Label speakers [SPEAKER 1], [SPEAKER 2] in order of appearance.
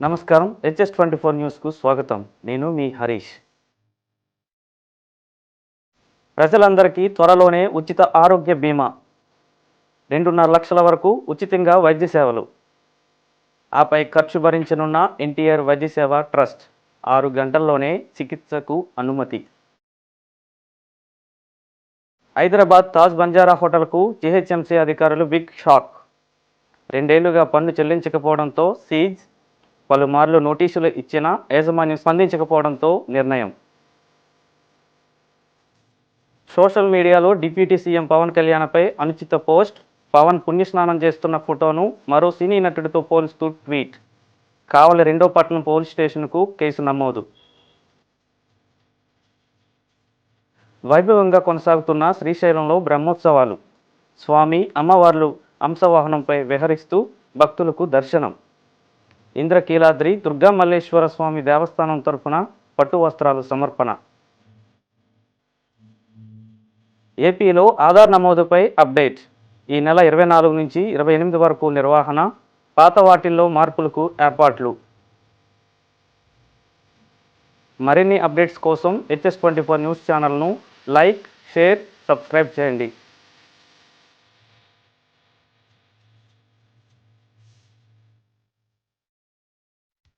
[SPEAKER 1] నమస్కారం. HS twenty four న్యూస్కు స్వాగతం. నేను మీ హరీష్. ప్రజలందరికీ త్వరలోనే ఉచిత ఆరోగ్య బీమా. రెండున్నర లక్షల వరకు ఉచితంగా వైద్య సేవలు. ఆపై ఖర్చు భరించనున్న ఎన్టీఆర్ వైద్య సేవ ట్రస్ట్ ఆరు గంటల్లోనే చికిత్సకు అనుమతి. హైదరాబాద్ తాజ్ బంజారా హోటల్కు జీహెచ్ఎంసీ అధికారులు బిగ్ షాక్. రెండేళ్ళుగా పన్ను చెల్లించకపోవడంతో సీజ్ పలుమార్లు నోటీసులు ఇచ్చినా యాజమాన్యం స్పందించకపోవడంతో నిర్ణయం. సోషల్ మీడియాలో డిప్యూటీ సీఎం పవన్ కళ్యాణ్పై అనుచిత పోస్ట్ పవన్ పుణ్యస్నానం చేస్తున్న ఫోటోను మరో సినీ నటుడితో పోలుస్తూ ట్వీట్. కావలి రెండో పట్టణం పోలీస్ స్టేషన్కు కేసు నమోదు. వైభవంగా కొనసాగుతున్న శ్రీశైలంలో బ్రహ్మోత్సవాలు. స్వామి అమ్మవార్లు అంశవాహనంపై విహరిస్తూ భక్తులకు దర్శనం. ఇంద్రకీలాద్రి దుర్గా మల్లేశ్వర స్వామి దేవస్థానం తరపున పట్టు వస్త్రాలు సమర్పణ. ఏపీలో ఆధార్ నమోదుపై అప్డేట్. ఈ నెల ఇరవై నాలుగు నుంచి ఇరవై ఎనిమిది వరకు నిర్వహణ పాత వాటిల్లో మార్పులకు ఏర్పాట్లు. మరిన్ని అప్డేట్స్ కోసం హెచ్ఎస్ ట్వంటీ ఫోర్ న్యూస్ ఛానల్ను లైక్ షేర్ సబ్స్క్రైబ్ చేయండి.